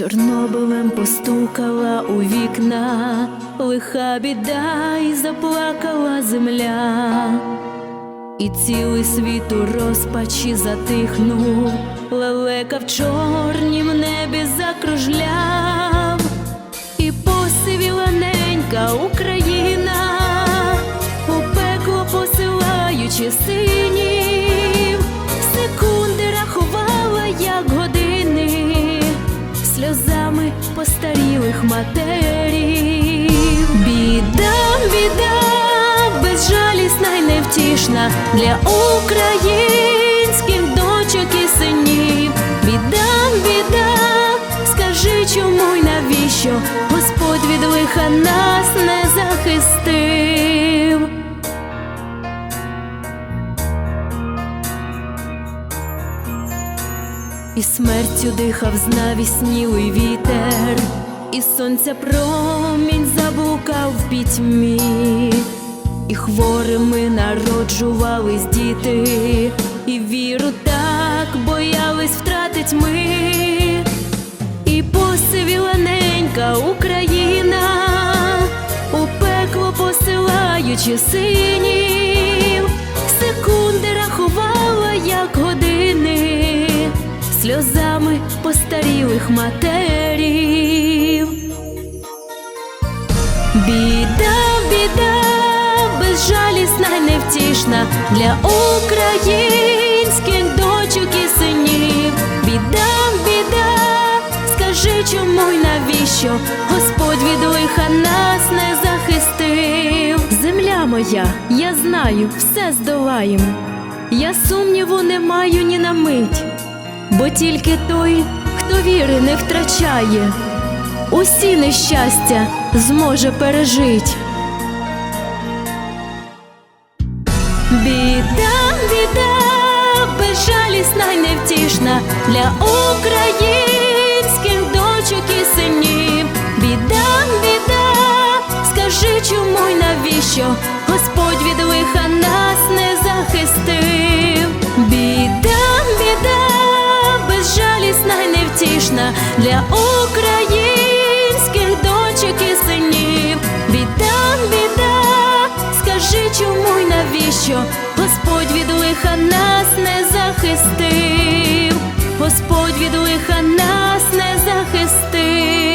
Чорнобилем постукала у вікна, лиха біда і заплакала земля, і цілий світ у розпачі затихнув, лелека в чорнім небі закружляв, постарілих матерів. Біда, біда, безжалісна й невтішна для українських І смертю дихав знавіснілий вітер, і сонця промінь заблукав в пітьмі, і хворими народжувались діти, і віру так боялись втратить ми, і посивіла ненька Україна, у пекло посилаючи синів, постарілих матерів. Біда, біда, безжалісна й невтішна для українських дочок і синів. Біда, біда, скажи, чому й навіщо Господь від лиха нас не захистив. Земля моя, я знаю, все здолаєм. Я сумніву не маю ні на мить бо тільки той, хто віри не втрачає, усі нещастя зможе пережить. Біда, біда, безжалісна й невтішна для українських дочок і синів. Біда, біда, скажи, чому й навіщо Господь від лиха для українських дочок і синів. Біда, біда, скажи, чому й навіщо Господь від лиха нас не захистив, Господь від лиха нас не захистив.